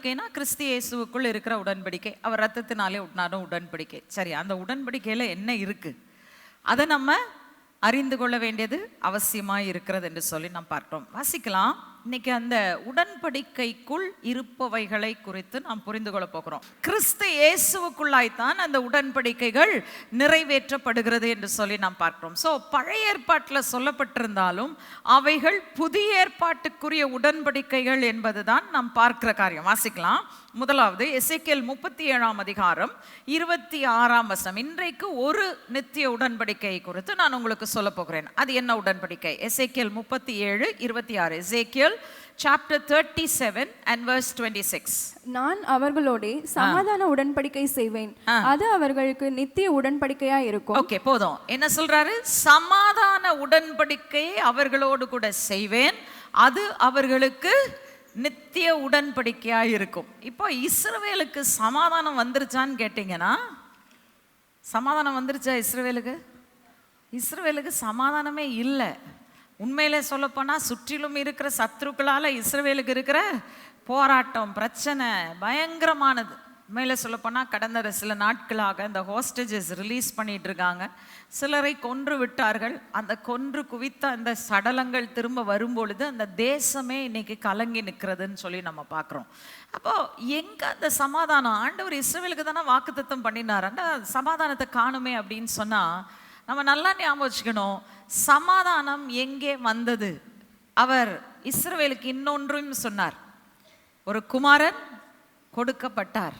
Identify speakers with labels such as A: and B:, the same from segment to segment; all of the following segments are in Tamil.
A: உடன்படிக்கைனா கிறிஸ்து இயேசுக்குள் இருக்கிற உடன்படிக்கை. அவர் ரத்தத்தினாலே உட்னாரும் உடன்படிக்கை. சரி அந்த உடன்படிக்கையில என்ன இருக்கு? அதை நம்ம அறிந்து கொள்ள வேண்டியது அவசியமாக இருக்கிறது என்று சொல்லி நாம் பார்க்கிறோம். வாசிக்கலாம். இன்னைக்கு அந்த உடன்படிக்கைக்குள் இருப்பவைகளை குறித்து நாம் புரிந்து கொள்ள போகிறோம். கிறிஸ்து இயேசுவுக்குள்ளாய்த்தான் அந்த உடன்படிக்கைகள் நிறைவேற்றப்படுகிறது என்று சொல்லி நாம் பார்க்கிறோம். ஸோ பழைய ஏற்பாட்டில் சொல்லப்பட்டிருந்தாலும் அவைகள் புதிய ஏற்பாட்டுக்குரிய உடன்படிக்கைகள் என்பதுதான் நாம் பார்க்கிற காரியம். வாசிக்கலாம். முதலாவது எசேக்கியேல் முப்பத்தி ஏழாம் அதிகாரம் இருபத்தி ஆறாம் வசனம். இன்றைக்கு ஒரு நித்திய உடன்படிக்கை குறித்து நான் உங்களுக்கு சொல்ல போகிறேன். அது என்ன உடன்படிக்கை? எசேக்கியேல் முப்பத்தி ஏழு இருபத்தி ஆறு Ezekiel chapter thirty seven and verse twenty six
B: நான் அவர்களோடே சமாதான உடன்படிக்கை செய்வேன். அது அவர்களுக்கு நித்திய உடன்படிக்கையா இருக்கும்.
A: ஓகே போதும். என்ன சொல்றாரு? சமாதான உடன்படிக்கையை அவர்களோடு கூட செய்வேன். அது அவர்களுக்கு நித்திய உடன்படிக்கையாக இருக்கும் இப்போ இஸ்ரவேலுக்கு சமாதானம் வந்துருச்சான்னு கேட்டிங்கன்னா சமாதானம் வந்துருச்சா இஸ்ரவேலுக்கு? இஸ்ரவேலுக்கு சமாதானமே இல்லை. உண்மையிலே சொல்லப்போனால் சுற்றிலும் இருக்கிற சத்ருக்களால் இஸ்ரவேலுக்கு இருக்கிற போராட்டம் பிரச்சனை பயங்கரமானது. உண்மையில் சொல்லப்போனால் கடந்த சில நாட்களாக இந்த ஹோஸ்டேஜஸ் ரிலீஸ் பண்ணிட்டு இருக்காங்க சிலரை கொன்று விட்டார்கள். அந்த கொன்று குவித்த அந்த சடலங்கள் திரும்ப வரும்பொழுது அந்த தேசமே இன்னைக்கு கலங்கி நிற்கிறதுன்னு சொல்லி நம்ம பார்க்குறோம். அப்போது எங்கே அந்த சமாதானம்? ஆண்டவர் இஸ்ரேலுக்கு தானே வாக்குத்தத்தம் பண்ணினார். அந்த சமாதானத்தை காணுமே அப்படின்னு சொன்னால் நம்ம நல்லா ஞாபகம் வச்சுக்கணும். சமாதானம் எங்கே வந்தது? அவர் இஸ்ரேலுக்கு இன்னொன்றும் சொன்னார். ஒரு குமாரன் கொடுக்கப்பட்டார்.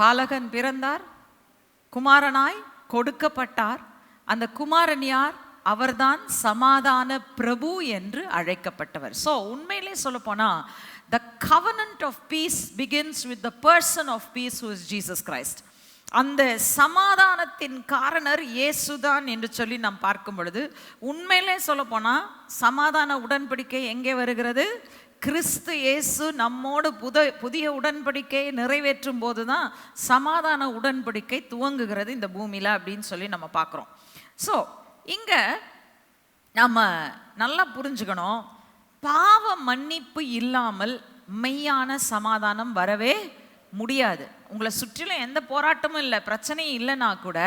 A: பாலகன் பிறந்தார் குமாரனாய் கொடுக்கப்பட்டார். அந்த குமாரன் யார்? அவர்தான் சமாதான பிரபு என்று அழைக்கப்பட்டவர். ஸோ உண்மையிலே சொல்ல போனால் the covenant of peace begins with the person of peace who is Jesus Christ அந்த சமாதானத்தின் காரணர் இயேசுதான் என்று சொல்லி நாம் பார்க்கும் பொழுது உண்மையிலே சொல்ல போனால் சமாதான உடன்படிக்கை எங்கே வருகிறது? கிறிஸ்து இயேசு நம்மோடு புத புதிய உடன்படிக்கையை நிறைவேற்றும் போது தான் சமாதான உடன்படிக்கை துவங்குகிறது இந்த பூமியில் அப்படின்னு சொல்லி நம்ம பார்க்குறோம். ஸோ இங்கே நம்ம நல்லா புரிஞ்சுக்கணும். பாவ மன்னிப்பு இல்லாமல் மெய்யான சமாதானம் வரவே முடியாது. உங்களை சுற்றிலும் எந்த போராட்டமும் இல்லை பிரச்சனையும் இல்லைனா கூட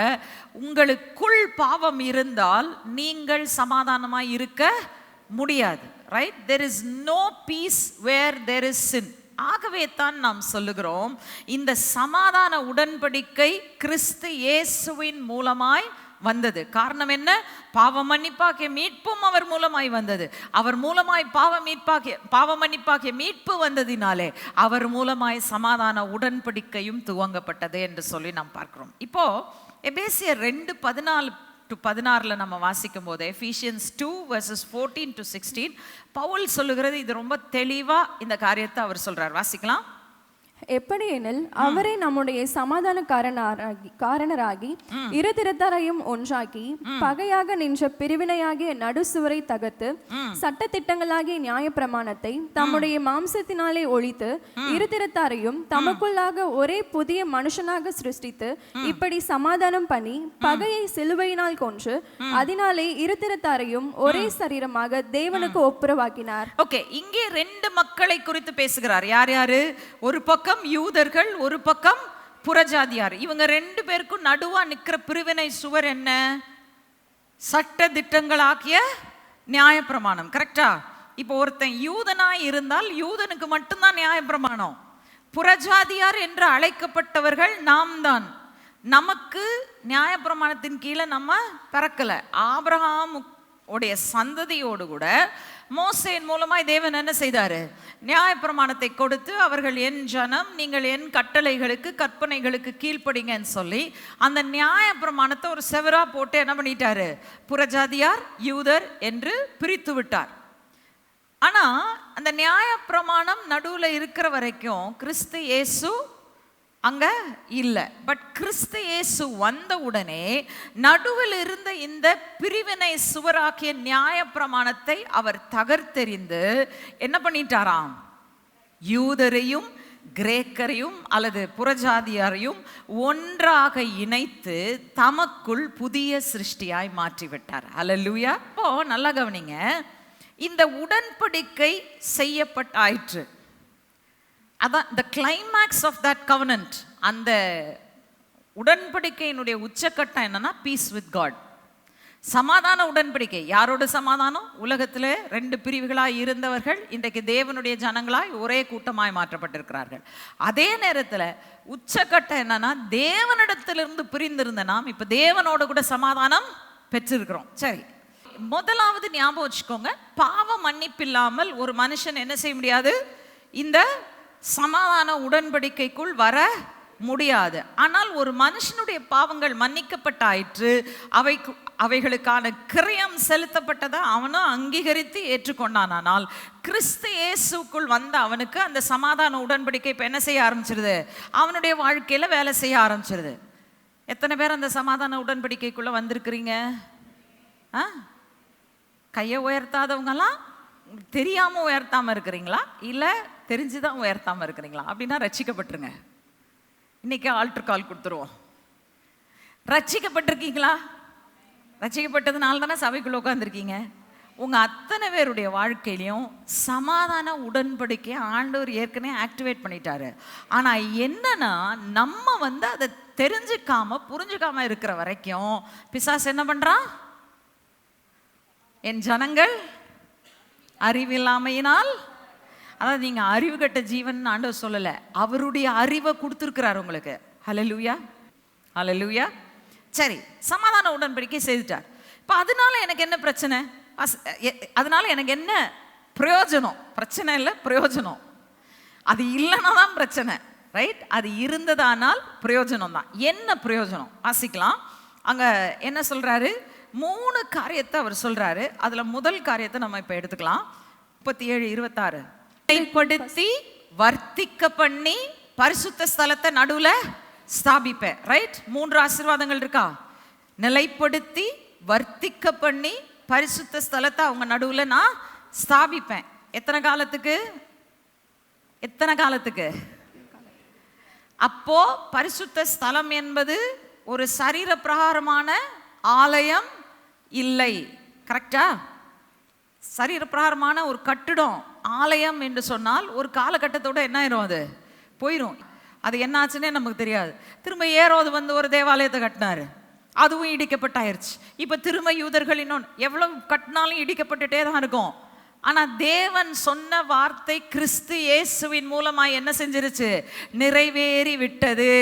A: உங்களுக்குள் பாவம் இருந்தால் நீங்கள் சமாதானமாக இருக்க முடியாது. Right there is no peace where there is sin ஆகவே தான் நாம் சொல்லுகிறோம் இந்த சமாதான உடன்படிக்கை கிறிஸ்து இயேசுவின் மூலமாய் வந்தது. காரணம் என்ன? பாவ மன்னிப்பாகிய மீட்பும் அவர் மூலமாய் வந்தது. அவர் மூலமாய் பாவ மீட்பாகிய பாவ மன்னிப்பாகிய மீட்பு வந்ததினாலே அவர் மூலமாய் சமாதான உடன்படிக்கையும் துவங்கப்பட்டது என்று சொல்லி நாம் பார்க்கிறோம். இப்போ எபேசியர் ரெண்டு பதினாலு டு பதினாறில் நம்ம வாசிக்கும் போது Ephesians two verses fourteen to sixteen Pavul சொல்லுகிறது இது ரொம்ப தெளிவாக இந்த காரியத்தை அவர் சொல்றார். வாசிக்கலாம்.
B: எப்படியெனில் அவரே நம்முடைய சமாதான காரணராகி காரணராகி இரு திறத்தாரையும் ஒன்றாக்கி பகையாக நின்ற பிரிவினையாகிய நடுசுவரை தகர்த்து சட்ட திட்டங்களாகிய நியாயப்பிரமாணத்தை தம்முடைய மாம்சத்தினாலே ஒழித்து இரு திறத்தாரையும் தமக்குள்ளாக ஒரே புதிய மனுஷனாக சிருஷ்டித்து இப்படி சமாதானம் பண்ணி பகையை சிலுவையினால் கொன்று அதனாலே இரு திறத்தாரையும் ஒரே சரீரமாக தேவனுக்கு ஒப்புரவாக்கினார்.
A: ஓகே இங்கே ரெண்டு மக்களை குறித்து பேசுகிறார். யார் யாரு? ஒரு பக்கம் யூதர்கள் ஒரு பக்கம் புறஜாதியார். இவங்க ரெண்டு பேருக்கும் நடுவா நிக்கிற பிரிவினை சுவர் என்ன? சட்ட திட்டங்களாக்கிய நியாயப்பிரமாணம் கரெக்டா இப்போ ஒருத்தன் யூதனாய் இருந்தால் யூதனுக்கு மட்டும்தான் நியாயப்பிரமாணம். புறஜாதியார் என்று அழைக்கப்பட்டவர்கள் நாம் தான் நமக்கு நியாயப்பிரமாணத்தின் கீழே நம்ம பிறக்கல. ஆபிரகாம் உடைய சந்ததியோடு கூட மோசையின் மூலமாய் தேவன் என்ன செய்தாரு? நியாயப்பிரமாணத்தை கொடுத்து அவர்கள் என் ஜனம் நீங்கள் என் கட்டளைகளுக்கு கற்பனைகளுக்கு கீழ்ப்படிங்கன்னு சொல்லி அந்த நியாயப்பிரமாணத்தை ஒரு செவரா போட்டு என்ன பண்ணிட்டாரு? புறஜாதியார் யூதர் என்று பிரித்து விட்டார். ஆனால் அந்த நியாயப்பிரமாணம் நடுவில் இருக்கிற வரைக்கும் கிறிஸ்து இயேசு அங்க இல்லை. பட் கிறிஸ்து இயேசு வந்த உடனே நடுவில் இருந்த இந்த பிரிவினை சுவராக்கிய நியாய பிரமாணத்தை அவர் தகர்த்தெறிந்து என்ன பண்ணிட்டாராம்? யூதரையும் கிரேக்கரையும் அல்லது புறஜாதியாரையும் ஒன்றாக இணைத்து தமக்குள் புதிய சிருஷ்டியாய் மாற்றிவிட்டார். அல்லேலூயா இப்போ நல்லா கவனிங்க. இந்த உடன்படிக்கை செய்யப்பட்டாயிற்று. அதான் the climax of that covenant அந்த உடன்படிக்கையினுடைய உச்சக்கட்டம் என்னன்னா பீஸ் வித் காட் சமாதான உடன்படிக்கை. யாரோட சமாதானம்? உலகத்தில் ரெண்டு பிரிவுகளாய் இருந்தவர்கள் இன்றைக்கு தேவனுடைய ஜனங்களாய் ஒரே கூட்டமாய் மாற்றப்பட்டிருக்கிறார்கள். அதே நேரத்தில் உச்சக்கட்டம் என்னன்னா தேவனிடத்திலிருந்து பிரிந்திருந்த நாம் இப்போ தேவனோட கூட சமாதானம் பெற்றிருக்கிறோம். சரி முதலாவது ஞாபகம் வச்சுக்கோங்க. பாவ மன்னிப்பில்லாமல் ஒரு மனுஷன் என்ன செய்ய முடியாது? இந்த சமாதான உடன்படிக்கைக்குள் வர முடியாது. ஆனால் ஒரு மனுஷனுடைய பாவங்கள் மன்னிக்கப்பட்டாயிற்று அவை அவைகளுக்கான கிரயம் செலுத்தப்பட்டதை அவனும் அங்கீகரித்து ஏற்றுக்கொண்டானால் கிறிஸ்து இயேசுக்குள் வந்த அவனுக்கு அந்த சமாதான உடன்படிக்கை இப்போ என்ன செய்ய ஆரம்பிச்சிருது? அவனுடைய வாழ்க்கையில் வேலை செய்ய ஆரம்பிச்சிருது. எத்தனை பேர் அந்த சமாதான உடன்படிக்கைக்குள்ளே வந்திருக்கிறீங்க? ஆ? கையை உயர்த்தாதவங்களாம் தெரியாமல் உயர்த்தாமல் இருக்கிறீங்களா? இல்லை தெரிஞ்சு தான் உயர்த்தாமல் இருக்கிறீங்களா? அப்படின்னா ரட்சிக்கப்பட்டுருங்க. இன்றைக்கி ஆல்ட்ரு கால் கொடுத்துருவோம். ரட்சிக்கப்பட்டிருக்கீங்களா? ரட்சிக்கப்பட்டதுனால தானே சபைக்குள்ளே உட்காந்துருக்கீங்க உங்கள் அத்தனை பேருடைய வாழ்க்கையிலையும் சமாதான உடன்படிக்கை ஆண்டவர் ஏற்கனவே ஆக்டிவேட் பண்ணிட்டாரு. ஆனால் என்னன்னா நம்ம வந்து அதை தெரிஞ்சுக்காம புரிஞ்சுக்காம இருக்கிற வரைக்கும் பிசாஸ் என்ன பண்ணுறான் என் ஜனங்கள் அறிவில்லாமையினால் அதாவது நீங்கள் அறிவு கட்ட ஜீவன் ஆண்டவர் சொல்லலை. அவருடைய அறிவை கொடுத்துருக்கிறார் உங்களுக்கு. ஹலலூயா ஹலலூயா சரி சமாதான உடன்படிக்கை செய்துட்டார். இப்போ அதனால எனக்கு என்ன பிரச்சனை? அஸ்- எ- அதனால எனக்கு என்ன பிரயோஜனம்? பிரச்சனை இல்லை பிரயோஜனம். அது இல்லைன்னா தான் பிரச்சனை ரைட் அது இருந்ததானால் பிரயோஜனம் தான். என்ன பிரயோஜனம்? வாசிக்கலாம். அங்கே என்ன சொல்கிறாரு மூணு காரியத்தை அவர் சொல்கிறாரு அதில் முதல் காரியத்தை நம்ம இப்போ எடுத்துக்கலாம். முப்பத்தி ஏழு இருபத்தாறு. நிலைப்படுத்தி வர்த்திக்க பண்ணி பரிசுத்த ஸ்தலத்தை நடுவுல ஸ்தாபிப்பேன். ரைட் மூன்று ஆசீர்வாதங்கள் இருக்கா? நிலைப்படுத்தி வர்த்திக்க பண்ணி பரிசுத்த ஸ்தலத்தை அவங்க நடுவுல நான் ஸ்தாபிப்பேன். எத்தனை காலத்துக்கு? எத்தனை காலத்துக்கு? அப்போ பரிசுத்த ஸ்தலம் என்பது ஒரு சரீர பிரகாரமான ஆலயம் இல்லை. கரெக்டா சரீர பிரகாரமான ஒரு கட்டிடம் ஆலயம் என்று சொன்னால் ஒரு காலகட்டத்தோட என்ன ஆயிரும் அது? போயிடும் அது என்னாச்சுன்னே நமக்கு தெரியாது. திரும்ப ஏறோது வந்து ஒரு தேவாலயத்தை கட்டினாரு. அதுவும் இடிக்கப்பட்டாயிருச்சு. இப்போ திரும்ப யூதர்கள் இன்னொன்று எவ்வளவு கட்டினாலும் இடிக்கப்பட்டுட்டே தான் இருக்கும். ஆனா தேவன் சொன்ன வார்த்தை கிறிஸ்து இயேசுவின் மூலமா என்ன செஞ்சிருச்சு? நிறைவேறி விட்டது.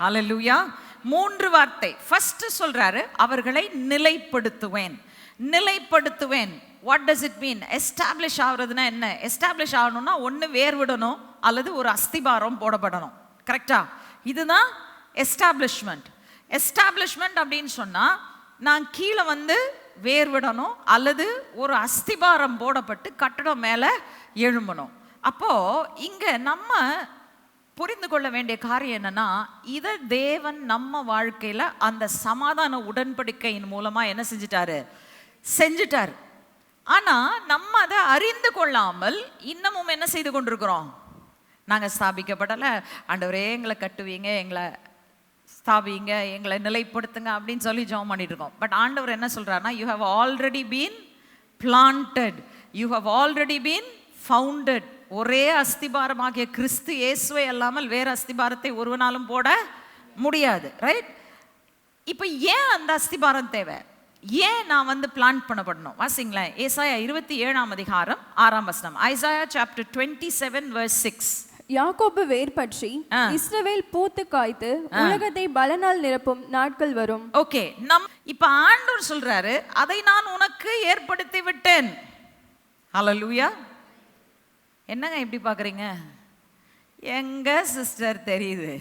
A: அலலுயா மூன்று வார்த்தை. ஃபர்ஸ்ட் சொல்றாரு அவர்களை நிலைப்படுத்துவேன். நிலைப்படுத்துவேன். What does it mean establish ஆகுறதுனா என்ன? எஸ்டாப்ளிஷ் ஆகணும்னா ஒன்று வேர் விடணும் அல்லது ஒரு அஸ்திபாரம் போடப்படணும். கரெக்டா இதுதான் எஸ்டாப்ளிஷ்மெண்ட் எஸ்டாப்ளிஷ்மெண்ட் அப்படின்னு சொன்னால் நான் கீழே வந்து வேர் விடணும் அல்லது ஒரு அஸ்திபாரம் போடப்பட்டு கட்டடம் மேலே எழும்பணும். அப்போது இங்கே நம்ம புரிந்து கொள்ள வேண்டிய காரியம் என்னன்னா இதை தேவன் நம்ம வாழ்க்கையில் அந்த சமாதான உடன்படிக்கையின் மூலமாக என்ன செஞ்சிட்டாரு? செஞ்சிட்டார். ஆனால் நம்ம அதை அறிந்து கொள்ளாமல் இன்னமும் என்ன செய்து கொண்டிருக்கிறோம்? நாங்கள் ஸ்தாபிக்கப்படலை. ஆண்டவரே எங்களை கட்டுவீங்க எங்களை ஸ்தாபிங்க எங்களை நிலைப்படுத்துங்க அப்படின்னு சொல்லி ஜெபம் பண்ணிட்டு இருக்கோம். பட் ஆண்டவர் என்ன சொல்கிறாருன்னா you have already been planted you have already been founded ஒரே அஸ்திபாரமாகிய கிறிஸ்து இயேசுவை அல்லாமல் வேறு அஸ்திபாரத்தை ஒருவனாலும் போட முடியாது ரைட் இப்போ ஏன் அந்த அஸ்திபாரம் தேவை? ஏன் நான் வந்து பிளான் பண்ணப்படணும்? வாசிங்களேன். ஏசாயா இருபத்தி ஏழாம் அதிகாரம் ஆறாம் வசனம். Isaiah chapter twenty seven verse six
B: யாக்கோபு வேர் பற்றி. இஸ்ரவேல் பூத்து காய்த்து உலகத்தை பலனால் நிரப்பும் நாட்கள் வரும்.
A: ஓகே. நம் இப்ப ஆண்டவர் சொல்றாரு அதை நான் உனக்கு ஏற்படுத்தி விட்டேன் ஹalleluya என்னங்க இப்படி பார்க்குறீங்க? எங்க சிஸ்டர் தெரியுது?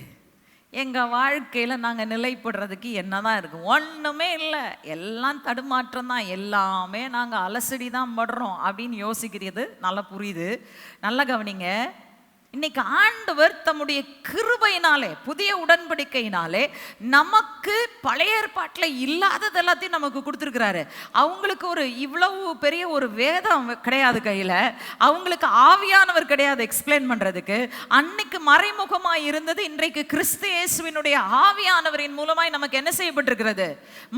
A: எங்கள் வாழ்க்கையில் நாங்கள் நிலைப்படுறதுக்கு என்ன தான் இருக்குது ஒன்றுமே இல்லை. எல்லாம் தடுமாற்றம் தான். எல்லாமே நாங்கள் அலசடி தான் படுறோம் அப்படின்னு யோசிக்கிறது நல்லா புரியுது. நல்லா கவனிங்க. இன்னைக்கு ஆண்டவர் தம்முடைய கிருபையினாலே புதிய உடன்படிக்கையினாலே நமக்கு பழைய ஏற்பாட்டில் இல்லாதது எல்லாத்தையும் நமக்கு கொடுத்துருக்கிறாரு. அவங்களுக்கு ஒரு இவ்வளவு பெரிய ஒரு வேதம் கிடையாது கையில். அவங்களுக்கு ஆவியானவர் கிடையாது எக்ஸ்பிளைன் பண்ணுறதுக்கு அன்னைக்கு மறைமுகமாக இருந்தது இன்றைக்கு கிறிஸ்து இயேசுவினுடைய ஆவியானவரின் மூலமாய் நமக்கு என்ன செய்யப்பட்டிருக்கிறது?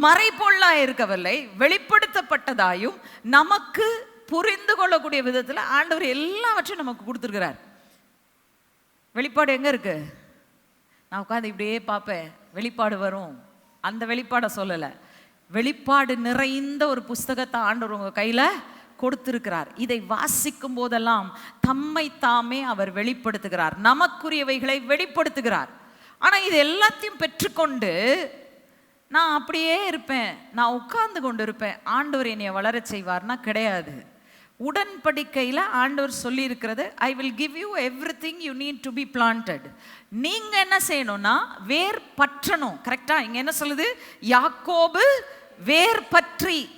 A: மறைபொருளாய் இருக்கவில்லை வெளிப்படுத்தப்பட்டதாயும் நமக்கு புரிந்து கொள்ளக்கூடிய விதத்தில் ஆண்டவர் எல்லாவற்றையும் நமக்கு கொடுத்துருக்கிறார். வெளிப்பாடு எங்கே இருக்கு? நான் உட்காந்து இப்படியே பார்ப்பேன். வெளிப்பாடு வரும். அந்த வெளிப்பாடை சொல்லலை. வெளிப்பாடு நிறைந்த ஒரு புஸ்தகத்தை ஆண்டவர் உங்கள் கையில் கொடுத்திருக்கிறார். இதை வாசிக்கும் போதெல்லாம் தம்மை தாமே அவர் வெளிப்படுத்துகிறார். நமக்குரியவைகளை வெளிப்படுத்துகிறார். ஆனால் இது எல்லாத்தையும் பெற்றுக்கொண்டு நான் அப்படியே இருப்பேன். நான் உட்கார்ந்து கொண்டு இருப்பேன் ஆண்டவர் என்னை வளர செய்வார்னா கிடையாது. உடன்படிக்கையில் ஆண்டவர் சொல்லியிருக்கிறது I will give you everything you need to be planted நீங்க என்ன செய்யணும்னா வேர் பற்றணும். கரெக்டா இங்க என்ன சொல்லுது? யாக்கோபு வேர் பற்றி.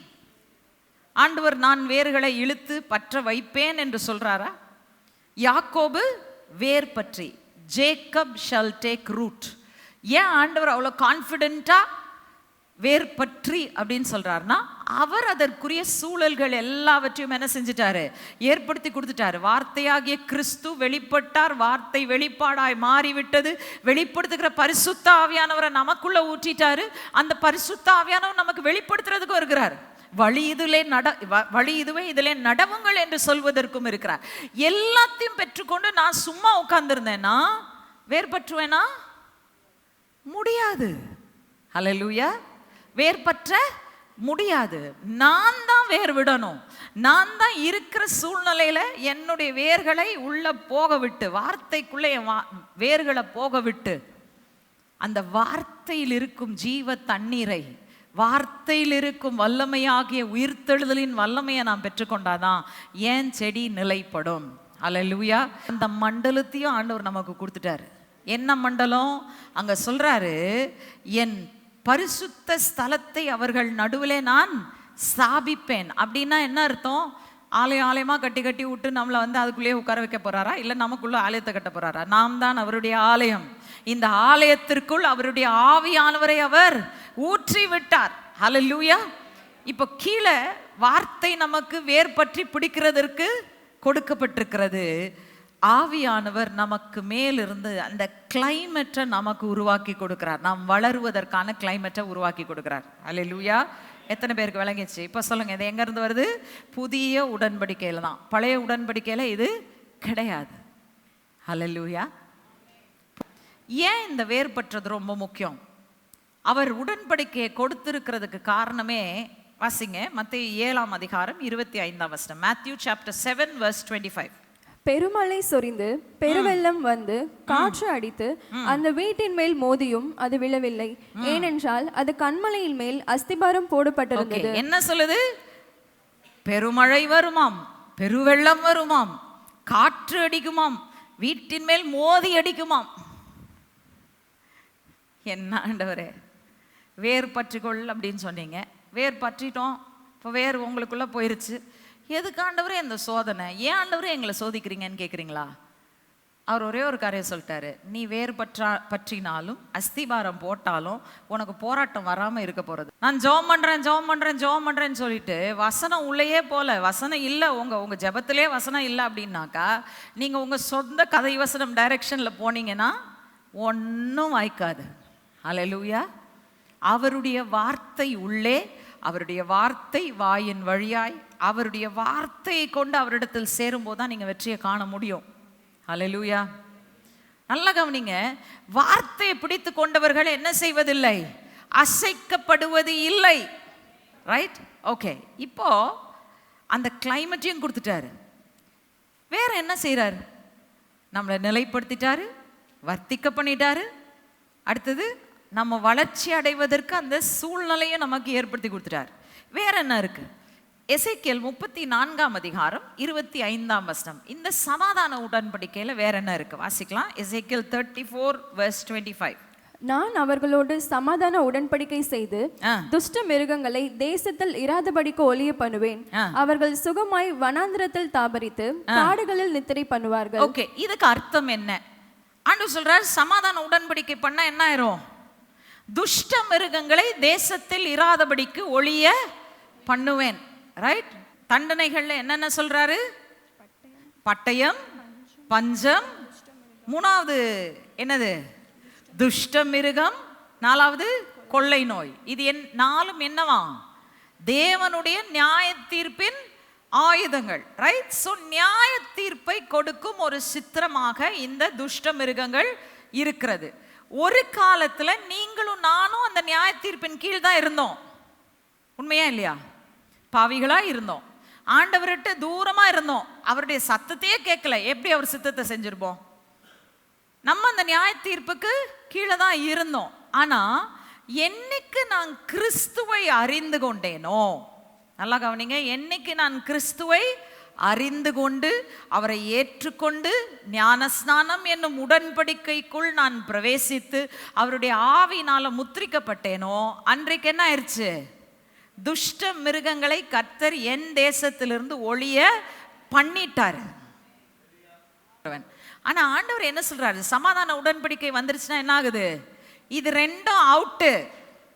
A: ஆண்டவர் நான் வேர்களை இழுத்து பற்ற வைப்பேன் என்று சொல்றாரா? யாக்கோபு வேர் பற்றி. ஜேக்கப் ஷால் டேக் ரூட் ஏன் ஆண்டவர் அவ்வளோ கான்ஃபிடென்ட்டா வேர்பற்றி அப்படின்னு சொல்கிறாருன்னா அவர் அதற்குரிய சூழல்கள் எல்லாவற்றையும் என்ன செஞ்சிட்டாரு? ஏற்படுத்தி கொடுத்துட்டாரு. வார்த்தையாகிய கிறிஸ்து வெளிப்பட்டார் வார்த்தை வெளிப்பாடாய் மாறிவிட்டது. வெளிப்படுத்துகிற பரிசுத்த ஆவியானவரை நமக்குள்ள ஊற்றிட்டாரு. அந்த பரிசுத்த ஆவியானவர் நமக்கு வெளிப்படுத்துறதுக்கும் இருக்கிறார் வழி இதிலே நட வ- வழி இதுவே இதிலே நடவுங்கள் என்று சொல்வதற்கும் இருக்கிறார். எல்லாத்தையும் பெற்றுக்கொண்டு நான் சும்மா உட்கார்ந்துருந்தேன்னா வேர்பற்றுவேனா? முடியாது. ஹலோ லூயா வேர்பற்ற முடியாது. நான் தான் வேர் விடணும் நான் தான் இருக்கிற சூழ்நிலையில என்னுடைய வேர்களை உள்ள போக விட்டு வார்த்தைக்குள்ளே என் வா- வேர்களை போக விட்டு அந்த வார்த்தையில் இருக்கும் ஜீவ தண்ணீரை வார்த்தையில் இருக்கும் வல்லமையாகிய உயிர்த்தெழுதலின் வல்லமையை நாம் பெற்றுக்கொண்டாதான் ஏன் செடி நிலைப்படும். அல்லேலூயா அந்த மண்டலத்தையும் ஆண்டவர் நமக்கு கொடுத்துட்டாரு. என்ன மண்டலம்? அங்க சொல்றாரு என் பரிசுத்த ஸ்தலத்தை அவர்கள் நடுவிலே நான் ஸ்தாபிப்பேன். அப்படின்னா என்ன அர்த்தம்? ஆலயம் ஆலயமா கட்டி கட்டி விட்டு நம்மளை வந்து அதுக்குள்ளேயே உட்கார வைக்க போறாரா? இல்லை நமக்குள்ள ஆலயத்தை கட்ட போறாரா? நாம் தான் அவருடைய ஆலயம். இந்த ஆலயத்திற்குள் அவருடைய ஆவியானவரை அவர் ஊற்றி விட்டார். ஹalleluya இப்போ கீழே வார்த்தை நமக்கு வேர் பற்றி பிடிக்கிறதற்கு கொடுக்கப்பட்டிருக்கிறது. ஆவியானவர் நமக்கு மேலிருந்து அந்த கிளைமேட்டை நமக்கு உருவாக்கி கொடுக்கிறார். நாம் வளருவதற்கான கிளைமேட்டை உருவாக்கி கொடுக்கிறார். அல்லேலூயா எத்தனை பேருக்கு விளங்கிச்சு இப்போ சொல்லுங்க இது எங்கேருந்து வருது? புதிய உடன்படிக்கையில் தான். பழைய உடன்படிக்கையில் இது கிடையாது. அல்லேலூயா ஏன் இந்த வேறுபட்டது ரொம்ப முக்கியம்? அவர் உடன்படிக்கையை கொடுத்திருக்கிறதுக்கு காரணமே வாசிங்க மத்திய ஏழாம் அதிகாரம் இருபத்தி ஐந்தாம் வசனம். Matthew chapter seven verse twenty five
B: பெருமழை சொரிந்து பெருவெள்ளம் வந்து காற்று அடித்து அந்த வீட்டின் மேல் மோதியும் அது விழவில்லை. ஏனென்றால் அது கண்மலையின் மேல் அஸ்திபாரம் போடப்பட்டிருந்தது.
A: என்ன சொல்லுது? பெருமழை வருமாம் பெருவெள்ளம் வருமாம் காற்று அடிக்குமாம் வீட்டின் மேல் மோதி அடிக்குமாம். என்ன ஆண்டவரே? வேர் பற்றிக்கொள் அப்படின்னு சொன்னீங்க. வேர் பற்றிட்டோம் இப்போ வேர் உங்களுக்குள்ள போயிருச்சு. எதுக்கு ஆண்டவரே இந்த சோதனை? ஏன் ஆண்டவரே எங்களை சோதிக்கிறீங்கன்னு கேட்குறீங்களா அவர் ஒரே ஒரு காரியம் சொல்லிட்டாரு. நீ வேறு பற்றா பற்றினாலும் அஸ்திபாரம் போட்டாலும் உனக்கு போராட்டம் வராமல் இருக்க போகிறது நான் ஜோம் பண்ணுறேன் ஜோம் பண்ணுறேன் ஜோம் பண்ணுறேன்னு சொல்லிட்டு வசனம் உள்ளேயே போல வசனம் இல்லை உங்கள் உங்கள் ஜபத்திலே வசனம் இல்லை அப்படின்னாக்கா நீங்கள் உங்கள் சொந்த கதை வசனம் டைரக்ஷனில் போனீங்கன்னா ஒன்றும் வாய்க்காது. அலலூயா அவருடைய வார்த்தை உள்ளே அவருடைய வார்த்தை வாயின் வழியாய் அவருடைய வார்த்தையை கொண்டு அவரிடத்தில் சேரும்போது தான் நீங்கள் வெற்றியை காண முடியும். அலலூயா நல்லா கவனிங்க. வார்த்தையை பிடித்து கொண்டவர்கள் என்ன செய்வதில்லை? அசைக்கப்படுவது இல்லை. ரைட் ஓகே இப்போ அந்த கிளைமேட்டையும் கொடுத்துட்டாரு. வேற என்ன செய்கிறாரு நம்மளை நிலைப்படுத்திட்டாரு வர்த்திக்க பண்ணிட்டாரு. அடுத்தது நம்ம வளர்ச்சி அடைவதற்கு அந்த சூழ்நிலையை நமக்கு ஏற்படுத்தி கொடுத்துட்டார். வேற என்ன இருக்குது எசேக்கியேல் முப்பத்தி நான்காம் அதிகாரம் இருபத்தி ஐந்தாம் வசனம். இந்த சமாதான உடன்படிக்கையில வேற என்ன இருக்கு? வாசிக்கலாம். எசேக்கியேல் thirty four verse twenty five
B: நான் அவர்களோடு சமாதான உடன்படிக்கை செய்து. துஷ்ட மிருகங்களை தேசத்தில் இராதபடிக்கு ஒளிய பண்ணுவேன். அவர்கள் சுகமாய் வனாந்திரத்தில் தாபரித்து காடுகளில் நித்திரை பண்ணுவார்கள்.
A: ஓகே இதுக்கு அர்த்தம் என்ன? ஆண்டு சொல்றார் சமாதான உடன்படிக்கை பண்ணா என்ன ஆயிரும்? துஷ்ட மிருகங்களை தேசத்தில் இராதபடிக்கு ஒளிய பண்ணுவேன். ரைட் தண்டனைகள்ல என்னென்ன சொல்றாரு? பட்டயம் பஞ்சம். மூணாவது என்னது? துஷ்ட மிருகம் நாலாவது கொள்ளை நோய். இது என் நாலும் என்னவா? தேவனுடைய நியாய தீர்ப்பின் ஆயுதங்கள். ரைட் ஸோ நியாய தீர்ப்பை கொடுக்கும் ஒரு சித்திரமாக இந்த துஷ்ட மிருகங்கள் இருக்கிறது. ஒரு காலத்தில் நீங்களும் நானும் அந்த நியாய தீர்ப்பின் கீழ் தான் இருந்தோம். உண்மையா இல்லையா? பாவிகளாக இருந்தோம். ஆண்டவர்கிட்ட தூரமாக இருந்தோம். அவருடைய சத்தத்தையே கேட்கல. எப்படி அவர் சித்தத்தை செஞ்சுருப்போம்? நம்ம அந்த நியாய தீர்ப்புக்கு கீழே தான் இருந்தோம். ஆனால் என்னைக்கு நான் கிறிஸ்துவை அறிந்து கொண்டேனோ நல்லா கவனிங்க. என்னைக்கு நான் கிறிஸ்துவை அறிந்து கொண்டு அவரை ஏற்றுக்கொண்டு ஞானஸ்நானம் என்னும் உடன்படிக்கைக்குள் நான் பிரவேசித்து அவருடைய ஆவினால முத்திரிக்கப்பட்டேனோ அன்றைக்கு என்ன ஆயிடுச்சு துஷ்ட மிருகங்களை கர்த்தர் என் தேசத்திலிருந்து ஒளிய பண்ணிட்டாரு. ஆனால் ஆனா ஆண்டவர் என்ன சொல்றாரு? சமாதான உடன்படிக்கை வந்துருச்சுன்னா என்ன ஆகுது இது ரெண்டும் அவுட்டு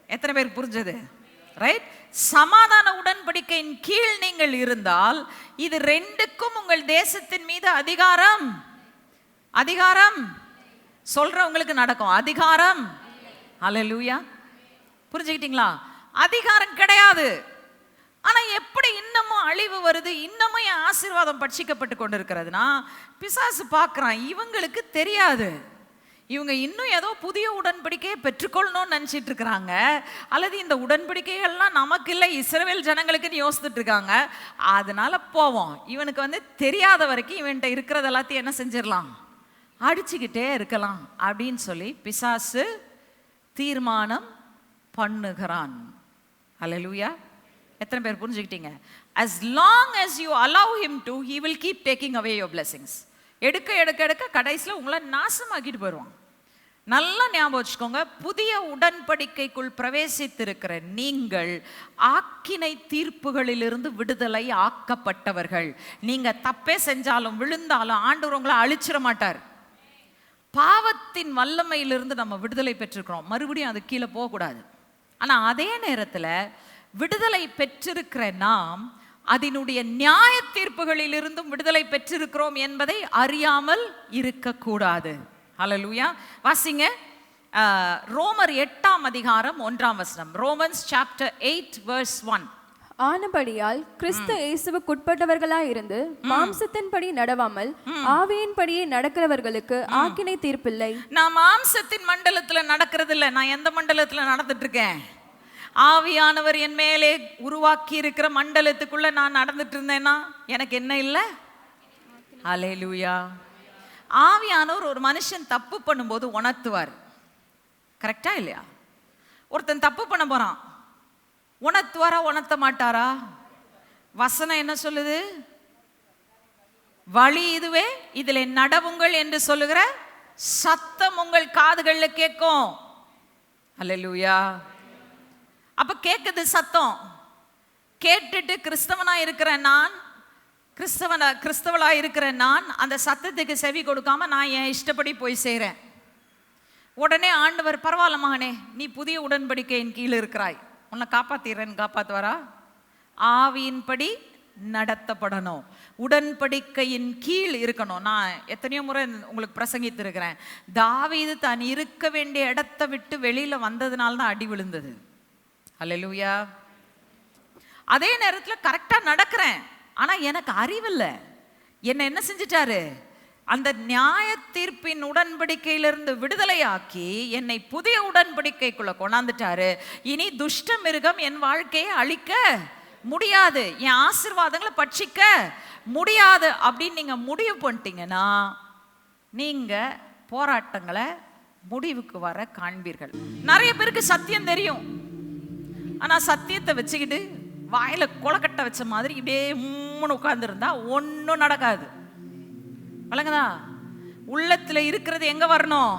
A: எத்தனை பேர் புரிஞ்சது? ரைட் சமாதான உடன்படிக்கையின் கீழ் நீங்கள் இருந்தால் இது ரெண்டுக்கும் உங்கள் தேசத்தின் மீது அதிகாரம். அதிகாரம். சொல்றவங்களுக்கு நடக்கும். அதிகாரம். அல்லேலூயா புரிஞ்சுக்கிட்டீங்களா? அதிகாரம் கிடையாது. ஆனா எப்படி இன்னமும் அழிவு வருது இன்னமும் என் ஆசீர்வாதம் பட்சிக்கப்பட்டு கொண்டிருக்கிறதுனா பிசாசு பார்க்குறான் இவங்களுக்கு தெரியாது. இவங்க இன்னும் ஏதோ புதிய உடன்படிக்கையை பெற்றுக்கொள்ளணும்னு நினச்சிட்டு இருக்கிறாங்க அல்லது இந்த உடன்படிக்கைகள்லாம் நமக்கு இல்லை இஸ்ரேல் ஜனங்களுக்குன்னு யோசித்துட்டு இருக்காங்க. அதனால போவோம். இவனுக்கு வந்து தெரியாத வரைக்கும் இவன்கிட்ட இருக்கிறது எல்லாத்தையும் என்ன செஞ்சிடலாம்? அடிச்சுக்கிட்டே இருக்கலாம் அப்படின்னு சொல்லி பிசாசு தீர்மானம் பண்ணுகிறான். அலலூயா எத்தனை பேர் புரிஞ்சுக்கிட்டீங்க? As long as you allow him to he will keep taking away your blessings எடுக்க எடுக்க எடுக்க கடைசியில் உங்களை நாசமாக்கிட்டு போயிடுவான் நல்லா ஞாபகம் வச்சுக்கோங்க புதிய உடன்படிக்கைக்குள் பிரவேசித்திருக்கிற நீங்கள் ஆக்கினை தீர்ப்புகளிலிருந்து விடுதலை ஆக்கப்பட்டவர்கள். நீங்கள் தப்பே செஞ்சாலும் விழுந்தாலும் ஆண்டவர் உங்களை அழிச்சிட மாட்டார். பாவத்தின் வல்லமையிலிருந்து நம்ம விடுதலை பெற்றிருக்கிறோம். மறுபடியும் அது கீழே போகக்கூடாது. ஆனால் அதே நேரத்தில் விடுதலை பெற்றிருக்கிற நாம் அதனுடைய நியாய தீர்ப்புகளிலிருந்தும் விடுதலை பெற்றிருக்கிறோம் என்பதை அறியாமல் இருக்கக்கூடாது. ஹalleluya வாசிங்க. ரோமர் எட்டாம் அதிகாரம் ஒன்றாம் வசனம். Romans chapter eight verse one
B: ஆனபடியால் கிறிஸ்து இயேசுவுக்குட்பட்டவர்களாய் இருந்து மாம்சத்தின்படி நடவாமல் ஆவியின்படியே நடக்கிறவர்களுக்கு ஆக்கினை தீர்ப்பில்லை.
A: நான் மாம்சத்தின் மண்டலத்துல நடக்கிறது இல்ல நான் எந்த மண்டலத்துல நடந்துட்டு இருக்கேன் ஆவியானவர் என் மேலே உருவாக்கி இருக்கிற மண்டலத்துக்குள்ள நான் நடந்துட்டு இருந்தேன்னா எனக்கு என்ன இல்லை? அலேலூயா ஆவியானவர் ஒரு மனுஷன் தப்பு பண்ணும்போது உணர்த்துவார். கரெக்டா இல்லையா? ஒருத்தன் தப்பு பண்ண போறான். உணர்த்துவாரா உணர்த்த மாட்டாரா? வசனம் என்ன சொல்லுது? வழி இதுவே இதில் நடவுங்கள் என்று சொல்லுகிற சத்தம் உங்கள் காதுகளில் கேட்கும். அல்லூயா அப்ப கேட்குது சத்தம். கேட்டுட்டு கிறிஸ்தவனா இருக்கிற நான் கிறிஸ்தவன கிறிஸ்தவளா இருக்கிற நான் அந்த சத்தத்துக்கு செவி கொடுக்காம நான் என் இஷ்டப்படி போய் செய்கிறேன் உடனே ஆண்டவர் பரவாயில்ல மகனே நீ புதிய உடன்படிக்கையின் கீழே இருக்கிறாய். உன்னை காப்பாத்திடுறேன்னு காப்பாத்துவாரா? ஆவியின்படி நடத்தப்படணும். உடன்படிக்கையின் கீழ் இருக்கணும். நான் எத்தனையோ முறை உங்களுக்கு பிரசங்கித்திருக்கிறேன். தாவீது தான் இருக்க வேண்டிய இடத்த விட்டு வெளியில வந்ததுனால தான் அடி விழுந்தது. அல்லேலூயா அதே நேரத்தில் கரெக்டாக நடக்கிறேன். ஆனால் எனக்கு அறிவில்லை. என்னை என்ன செஞ்சிட்டாரு? அந்த நியாய தீர்ப்பின் உடன்படிக்கையிலிருந்து விடுதலையாக்கி என்னை புதிய உடன்படிக்கைக்குள்ள கொண்டாந்துட்டாரு. இனி துஷ்ட மிருகம் என் வாழ்க்கையை அழிக்க முடியாது. என் ஆசீர்வாதங்களை பட்சிக்க முடியாது அப்படின்னு நீங்கள் முடிவு பண்ணிட்டீங்கன்னா நீங்கள் போராட்டங்களை முடிவுக்கு வர காண்பீர்கள். நிறைய பேருக்கு சத்தியம் தெரியும். ஆனால் சத்தியத்தை வச்சுக்கிட்டு வாயில கொலக்கட்டை வச்ச மாதிரி இப்படியே உம்முன்னு உட்காந்துருந்தா ஒன்றும் நடக்காது. வழங்குதா உள்ளத்துல இருக்கிறது எங்க வரணும்?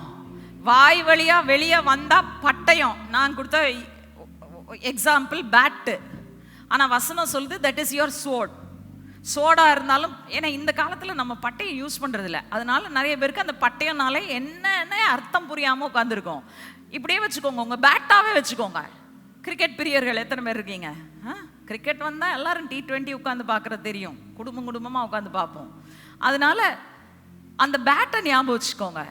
A: வாய் வழியா வெளியே வந்தா பட்டயம். நான் கொடுத்த எக்ஸாம்பிள் பேட்டு ஆனா வசனம் சொல்லுது தட் இஸ் யுவர் சோட் சோடா இருந்தாலும் ஏன்னா இந்த காலத்துல நம்ம பட்டையை யூஸ் பண்றது இல்ல அதனால நிறைய பேருக்கு அந்த பட்டயம்னாலே என்னென்ன அர்த்தம் புரியாம உட்காந்துருக்கோம் இப்படியே வச்சுக்கோங்க. உங்க பேட்டாவே வச்சுக்கோங்க. கிரிக்கெட் பிரியர்கள் எத்தனை பேர் இருக்கீங்க? கிரிக்கெட் வந்தால் எல்லாரும் டி ட்வெண்ட்டி உட்காந்து பார்க்குறது தெரியும். குடும்பம் குடும்பமாக உட்காந்து பார்ப்போம். அதனால அந்த பேட்டை ஞாபகம் வச்சுக்கோங்க.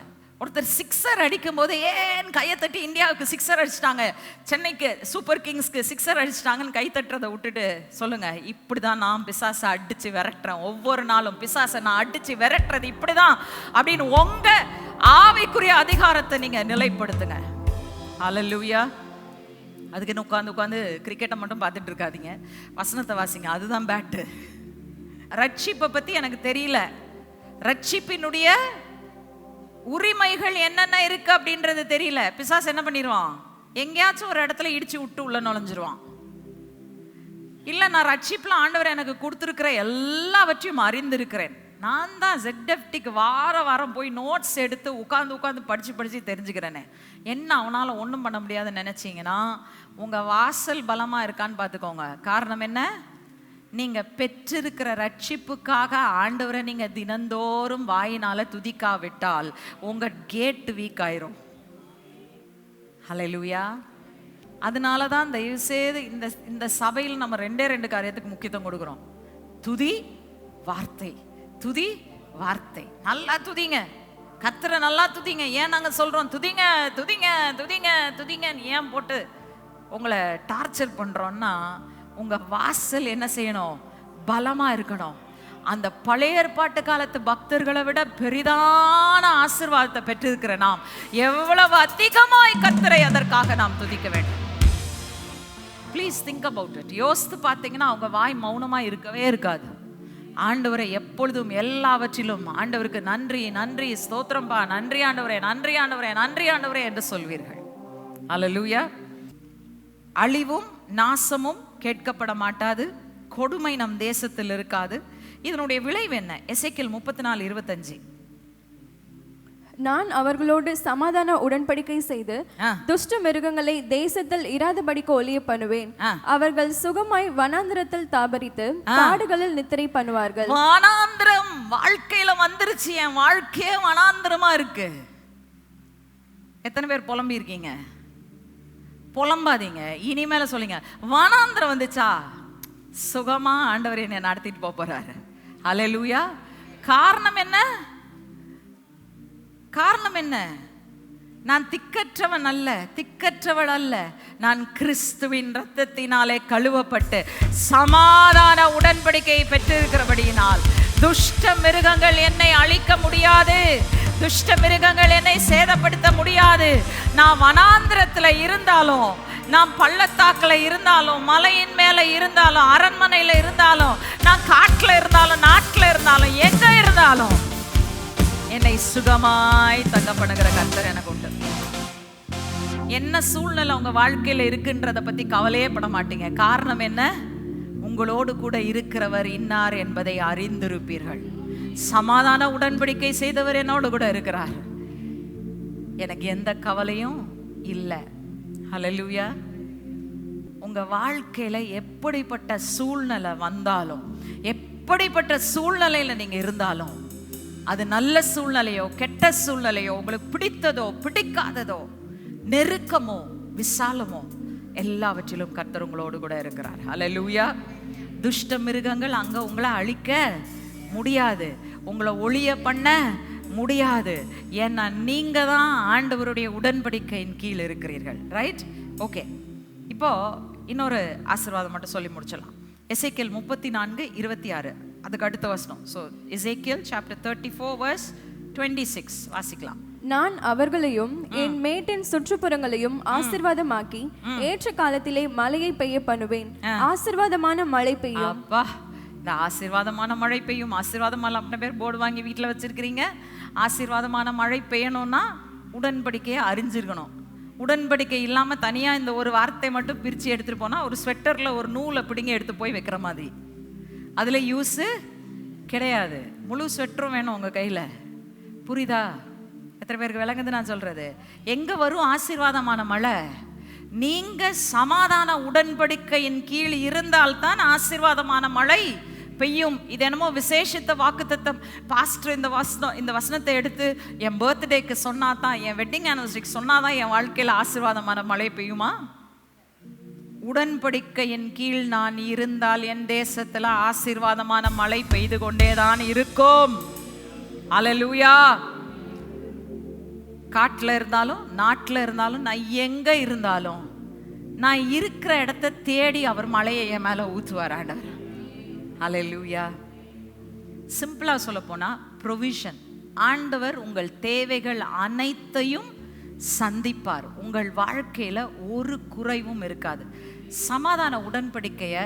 A: ஒருத்தர் சிக்ஸர் அடிக்கும் போது ஏன் கையை தட்டி இந்தியாவுக்கு சிக்ஸர் அடிச்சிட்டாங்க? சென்னைக்கு சூப்பர் கிங்ஸ்க்கு சிக்ஸர் அடிச்சிட்டாங்கன்னு கை தட்டுறதை விட்டுட்டு சொல்லுங்க. இப்படி தான் நான் பிசாசை அடிச்சு விரட்டுறேன். ஒவ்வொரு நாளும் பிசாசை நான் அடிச்சு விரட்டுறது இப்படி தான் அப்படின்னு உங்க ஆவிக்குரிய அதிகாரத்தை நீங்க நிலைப்படுத்துங்க. அலல்லூயா அதுக்குன்னு உட்காந்து உட்காந்து கிரிக்கெட்டை மட்டும் பார்த்துட்டு இருக்காதீங்க. வசனத்தை வாசிங்க. அதுதான் பேட்டு ரட்சிப்பை பற்றி எனக்கு தெரியல. ரட்சிப்பினுடைய உரிமைகள் என்னென்ன இருக்கு அப்படின்றது தெரியல. பிசாஸ் என்ன பண்ணிடுவான் எங்கேயாச்சும் ஒரு இடத்துல இடிச்சு விட்டு உள்ள நுழைஞ்சிருவான். இல்லை நான் ரட்சிப்பில் ஆண்டவர் எனக்கு கொடுத்துருக்கிற எல்லாவற்றையும் அறிந்திருக்கிறேன். நான் தான் ஜெட்எஃப்டிக்கு வார வாரம் போய் நோட்ஸ் எடுத்து உட்காந்து உட்காந்து படித்து படித்து தெரிஞ்சுக்கிறேனே. என்ன அவனால் ஒன்றும் பண்ண முடியாதுன்னு நினச்சிங்கன்னா உங்கள் வாசல் பலமாக இருக்கான்னு பார்த்துக்கோங்க. காரணம் என்ன? நீங்கள் பெற்றிருக்கிற ரட்சிப்புக்காக ஆண்டவரை நீங்கள் தினந்தோறும் வாயினால் துதிக்காவிட்டால் உங்கள் கேட் வீக் ஆயிரும் ஹலலூயா அதனால தான் தயவுசெய்து இந்த இந்த சபையில் நம்ம ரெண்டே ரெண்டு காரியத்துக்கு முக்கியத்துவம் கொடுக்குறோம். துதி வார்த்தை. துதி வார்த்தை. நல்லா துதிங்க. கத்துற நல்லா துதிங்க. ஏன் நாங்கள் சொல்றோம்? துதிங்க துதிங்க துதிங்க துதிங்கன்னு ஏன் போட்டு உங்களை டார்ச்சர் பண்றோம்னா உங்கள் வாசல் என்ன செய்யணும்? பலமாக இருக்கணும். அந்த பழைய ஏற்பாட்டு காலத்து பக்தர்களை விட பெரிதான ஆசீர்வாதத்தை பெற்றிருக்கிற நாம் எவ்வளவு அதிகமாய் கர்த்தரை அதற்காக நாம் துதிக்க வேண்டும். ப்ளீஸ் திங்க் அபவுட் இட் யோசித்து பார்த்தீங்கன்னா அவங்க வாய் மௌனமாக இருக்கவே இருக்காது. ஆண்டவரை எப்பொழுதும் எல்லாவற்றிலும் ஆண்டவருக்கு நன்றி நன்றி ஸ்தோத்திரம்பா நன்றி ஆண்டவரே நன்றி ஆண்டவரே நன்றி ஆண்டவரே என்று சொல்வீர்கள். அல்லேலூயா அழிவும் நாசமும் கேட்கப்பட மாட்டாது கொடுமை நம் தேசத்தில் இருக்காது. இதனுடைய விளைவு என்ன? எசைக்கில் முப்பத்தி நாலு இருபத்தஞ்சு.
B: நான் அவர்களோடு சமாதான உடன்படிக்கை செய்து. துஷ்ட மிருகங்களை தேசத்தில் இராதபடிக்கு ஒளிய பண்ணுவேன். அவர்கள் சுகமாய் வனாந்திரத்தில் தாபரித்து காடுகளில் நித்திரை பண்ணுவார்கள்.
A: வனாந்திரம்! வாழ்க்கையில வந்துருச்சு. என் வாழ்க்கையே வனாந்திரமா இருக்கு. எத்தனை பேர் புலம்பி இருக்கீங்க புலம்பாதீங்க. இனிமேல சொல்லுங்க. வனாந்திரம் வந்துச்சா? சுகமா ஆண்டவர் என்னை நடத்திட்டு போக போறாரு. அலலூயா காரணம் என்ன? காரணம் என்ன? நான் திக்கற்றவன் அல்ல திக்கற்றவள் அல்ல. நான் கிறிஸ்துவின் ரத்தத்தினாலே கழுவப்பட்டு சமாதான உடன்படிக்கையை பெற்றிருக்கிறபடியினால் துஷ்ட மிருகங்கள் என்னை அழிக்க முடியாது. துஷ்ட மிருகங்கள் என்னை சேதப்படுத்த முடியாது. நான் வனாந்திரத்தில் இருந்தாலும் நான் பள்ளத்தாக்கில் இருந்தாலும் மலையின் மேலே இருந்தாலும் அரண்மனையில் இருந்தாலும் நான் காட்டில் இருந்தாலும் நாட்டில் இருந்தாலும் எங்கே இருந்தாலும் என்னை சுகமாய் தங்கப்படுகிற கர்த்தர் எனக்கு உண்டு. என்ன சூழ்நிலை உங்கள் வாழ்க்கையில் இருக்குன்றதை பற்றி கவலையே பட மாட்டீங்க. காரணம் என்ன? உங்களோடு கூட இருக்கிறவர் இன்னார் என்பதை அறிந்திருப்பீர்கள். சமாதான உடன்படிக்கை செய்தவர் என்னோடு கூட இருக்கிறார். எனக்கு எந்த கவலையும் இல்லை. லூயா உங்க வாழ்க்கையில எப்படிப்பட்ட சூழ்நிலை வந்தாலும் எப்படிப்பட்ட சூழ்நிலையில நீங்க இருந்தாலும் அது நல்ல சூழ்நிலையோ கெட்ட சூழ்நிலையோ உங்களுக்கு பிடித்ததோ பிடிக்காததோ நெருக்கமோ விசாலமோ எல்லாவற்றிலும் கர்த்தர் உங்களோடு கூட இருக்கிறார். ஹalleluya துஷ்ட மிருகங்கள் அங்க உங்களை அழிக்க முடியாது. உங்களை ஒளிய பண்ண முடியாது. ஏன்னா நீங்க தான் ஆண்டவருடைய உடன்படிக்கையின் கீழ் இருக்கிறீர்கள். ரைட் ஓகே இப்போ இன்னொரு ஆசீர்வாதம் மட்டும் சொல்லி முடிச்சிடலாம். எசேக்கியல் முப்பத்தி நான்கு இருபத்தி ஆறு அதுக்கு அடுத்த வசனம். So Ezekiel chapter thirty four verse twenty six வாசிக்கலாம்.
B: நான் அவர்களையும் என் மேட்டின் சுற்றுப்புறங்களையும் ஆசிர்வாதமாக்கி ஏற்ற காலத்திலே மழையை பெய்ய பண்ணுவேன். ஆசிர்வாதமான மழை பெய்யும்.
A: இந்த ஆசீர்வாதமான மழை பெய்யும். ஆசீர்வாதமான அத்தனை பேர் போர்டு வாங்கி வீட்டில் வச்சுருக்கிறீங்க. ஆசீர்வாதமான மழை பெய்யணும்னா உடன்படிக்கையை அறிஞ்சிருக்கணும். உடன்படிக்கை இல்லாமல் தனியாக இந்த ஒரு வார்த்தை மட்டும் பிரித்து எடுத்துகிட்டு போனால் ஒரு ஸ்வெட்டரில் ஒரு நூலை பிடிங்கி எடுத்து போய் வைக்கிற மாதிரி. அதில் யூஸு கிடையாது. முழு ஸ்வெட்டரும் வேணும் உங்கள் கையில். புரியுதா? எத்தனை பேருக்கு விளங்குது நான் சொல்கிறது எங்கே வரும் ஆசீர்வாதமான மழை? நீங்க சமாதான உடன்படிக்கையின் கீழ் இருந்தால்தான் ஆசீர்வாதமான மழை. பெய்யும் இது என்னமோ விசேஷித்த வாக்குத்தத்தம். பாஸ்டர் இந்த வசனம் இந்த வசனத்தை எடுத்து என் பர்த்டேக்கு சொன்னா தான் என் வெட்டிங் ஆனிவர்சரிக்கு சொன்னாதான் என் வாழ்க்கையில் ஆசீர்வாதமான மழை பெய்யுமா? உடன்படிக்கையின் கீழ் நான் இருந்தால் என் தேசத்தில் ஆசீர்வாதமான மழை பெய்து கொண்டேதான் இருக்கும். அலலூயா காட்டில் இருந்தாலும் நாட்டில் இருந்தாலும் நான் எங்கே இருந்தாலும் நான் இருக்கிற இடத்த தேடி அவர் மலையை என் மேலே ஊற்றுவார் ஆண்டவர். அல்லேலூயா சிம்பிளாக சொல்ல போனால் ப்ரொவிஷன் ஆண்டவர் உங்கள் தேவைகள் அனைத்தையும் சந்திப்பார். உங்கள் வாழ்க்கையில் ஒரு குறைவும் இருக்காது. சமாதான உடன்படிக்கையை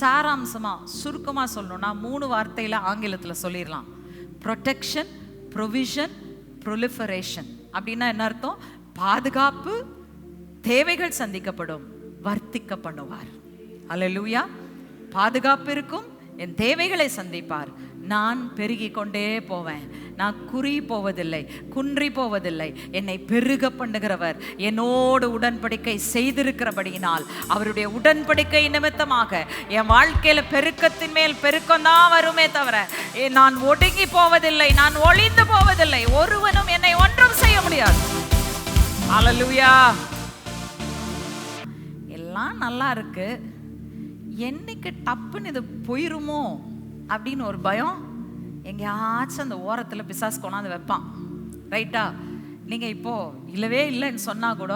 A: சாராம்சமாக சுருக்கமாக சொல்லணும்னா மூணு வார்த்தையில் ஆங்கிலத்தில் சொல்லிடலாம். ப்ரொடெக்ஷன் ப்ரொவிஷன் ப்ரொலிஃபரேஷன் அப்படின்னா என்ன அர்த்தம்? பாதுகாப்பு தேவைகள் சந்திக்கப்படும் வர்த்திக்க பண்ணுவார் அல்லேலூயா பாதுகாப்பு இருக்கும் என் தேவைகளை சந்திப்பார். நான் பெருகி கொண்டே போவேன். நான் குறி போவதில்லை குன்றி போவதில்லை. என்னை பெருக பண்ணுகிறவர் என்னோடு உடன்படிக்கை செய்திருக்கிறபடியினால் அவருடைய உடன்படிக்கை நிமித்தமாக என் வாழ்க்கையில பெருக்கத்தின் மேல் பெருக்கம் தான் வருமே தவிர ஏ, நான் ஒடுங்கி போவதில்லை நான் ஒளிந்து போவதில்லை. ஒருவனும் என்னை ஒன்றும் செய்ய முடியாது. அல்லேலூயா எல்லாம் நல்லா இருக்கு. என்னைக்கு டப்புன்னு இது போயிருமோ அப்படின்னு ஒரு பயம். எங்கேயாச்சும் அந்த ஓரத்தில் பிசாஸ் கொண்டாந்து வைப்பான். ரைட்டா? நீங்கள் இப்போது இல்லவே இல்லைன்னு சொன்னால் கூட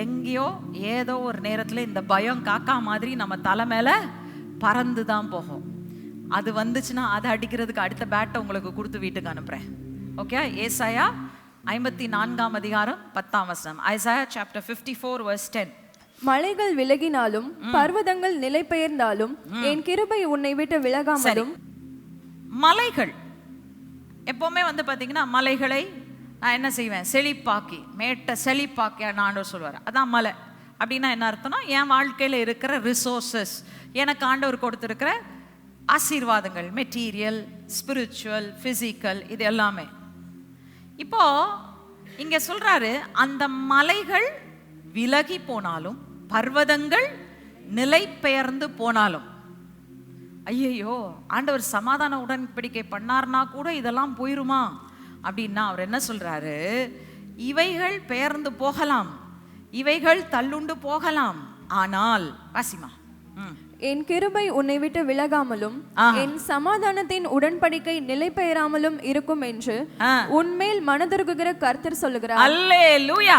A: எங்கேயோ ஏதோ ஒரு நேரத்தில் இந்த பயம் காக்கா மாதிரி நம்ம தலை மேலே பறந்து தான் போகும். அது வந்துச்சுன்னா அதை அடிக்கிறதுக்கு அடுத்த பேட்டை உங்களுக்கு கொடுத்து வீட்டுக்கு அனுப்புகிறேன் ஓகே? ஏசாயா ஐம்பத்தி நான்காம் அதிகாரம் பத்தாம் வசனம். Isaiah chapter fifty four verse ten
B: மலைகள் விலகினாலும் பர்வதங்கள் நிலை பெயர்ந்தாலும் என் கிருபை உன்னை விட்டு விலகாமலும்.
A: மலைகள். எப்போவுமே வந்து பார்த்தீங்கன்னா மலைகளை நான் என்ன செய்வேன்? செழிப்பாக்கி மேட்டை செழிப்பாக்கி ஆண்டவர் சொல்லுவார் அதான் மலை. அப்படின்னா என்ன அர்த்தம்னா என் வாழ்க்கையில் இருக்கிற ரிசோர்சஸ் எனக்கு ஆண்டவர் கொடுத்துருக்கிற ஆசீர்வாதங்கள் மெட்டீரியல் ஸ்பிரிச்சுவல் ஃபிசிக்கல் இது எல்லாமே. இப்போ இங்க சொல்றாரு அந்த மலைகள் விலகி போனாலும் பர்வதங்கள் நிலை பெயர்ந்து போனாலும். ஐயையோ ஆண்டவர் சமாதான உடன்படிக்கை பண்ணார்னா கூட இதெல்லாம் போயிருமா? அப்படின்னா அவர் என்ன சொல்றாரு? இவைகள் பெயர்ந்து போகலாம். இவைகள் தள்ளுண்டு போகலாம். ஆனால் வாசிமா.
B: என் கிருபை உன்னை விட்டு விலகாமலும். என் சமாதானத்தின் உடன்படிக்கை நிலை பெயராமலும் இருக்கும் என்று. உன்மேல் மனதுருகுகிற கர்த்தர் சொல்லுகிறார்.
A: அல்லே லூயா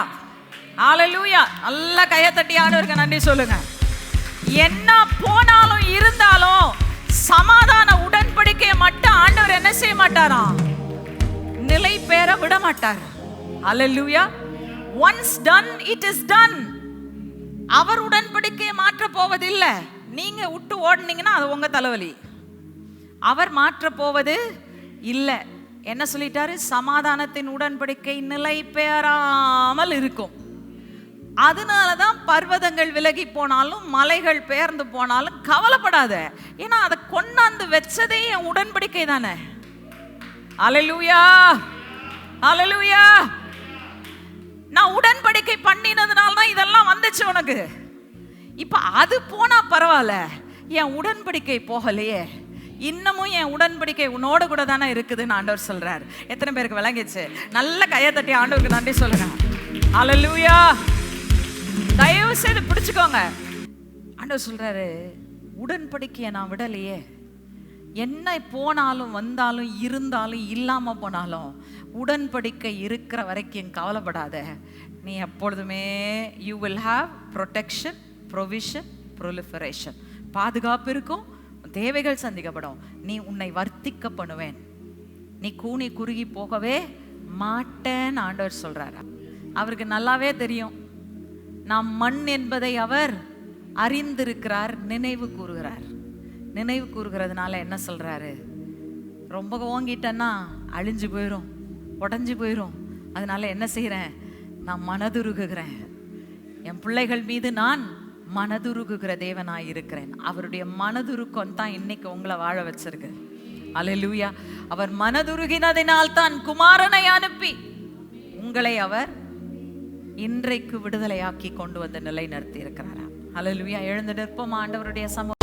A: ஆலலூயா நல்ல கையை தட்டி ஆண்டவருக்கு நன்றி சொல்லுங்க. என்ன போனாலும் இருந்தாலும் சமாதான உடன்படிக்கையை மட்டும் ஆண்டவர் என்ன செய்ய மாட்டாராம் நிலை பெற விட மாட்டார். அலலூயா once done it is done அவர் உடன்படிக்கையை மாற்ற போவதில்லை. நீங்க விட்டு ஓடுனீங்கன்னா அது உங்க தலைவலி. அவர் மாற்ற போவது இல்லை. என்ன சொல்லிட்டாரு? சமாதானத்தின் உடன்படிக்கை நிலை பெறாமல் இருக்கும். அதனால தான் பர்வதங்கள் விலகி போனாலும் மலைகள் பெயர்ந்து போனாலும் கவலைப்படாத. ஏன்னா அதை கொண்டாந்து வச்சதே என் உடன்படிக்கை தானே. அலலூயா அலலூயா நான் உடன்படிக்கை பண்ணினதுனால தான் இதெல்லாம் வந்துச்சு உனக்கு. இப்போ அது போனா பரவாயில்ல. என் உடன்படிக்கை போகலையே. இன்னமும் என் உடன்படிக்கை உன்னோட கூட தானே இருக்குதுன்னு ஆண்டவர் சொல்றார். எத்தனை பேருக்கு விளங்கிச்சு? நல்ல கையை தட்டி ஆண்டவருக்கு நன்றி சொல்லுங்க. அலலூயா தயவு செய்து பிடிச்சுக்கோங்க. ஆண்டவர் சொல்றாரு உடன்படிக்கையை நான் விடலையே. என்ன போனாலும் வந்தாலும் இருந்தாலும் இல்லாமல் போனாலும் உடன்படிக்கை இருக்கிற வரைக்கும் கவலைப்படாத. நீ எப்பொழுதுமே you will have protection provision proliferation பாதுகாப்பு இருக்கும் தேவைகள் சந்திக்கப்படும். நீ உன்னை வர்த்திக்க பண்ணுவேன். நீ கூனி குறுகி போகவே மாட்டேன்னு ஆண்டவர் சொல்றாரு. அவருக்கு நல்லாவே தெரியும். நாம் மண் என்பதை அவர் அறிந்திருக்கிறார் நினைவு கூறுகிறார். நினைவு கூறுகிறதுனால என்ன சொல்றாரு? ரொம்ப ஓங்கிட்டேன்னா அழிஞ்சு போயிடும் உடஞ்சு போயிடும் அதனால என்ன செய்கிறேன் நான் மனதுருகுகிறேன். என் பிள்ளைகள் மீது நான் மனதுருகுகிற தேவனாக இருக்கிறேன். அவருடைய மனதுருக்கம் தான் இன்னைக்கு உங்களை வாழ வச்சிருக்கு. அலலூயா அவர் மனதுருகினதினால் தான் குமாரனை அனுப்பி. உங்களை அவர் இன்றைக்கு விடுதலையாக்கி கொண்டு வந்து நிலை நிறுத்தி இருக்கிறாரா அல்லேலூயா எழுந்து நிற்போம். ஆண்டவருடைய சமூக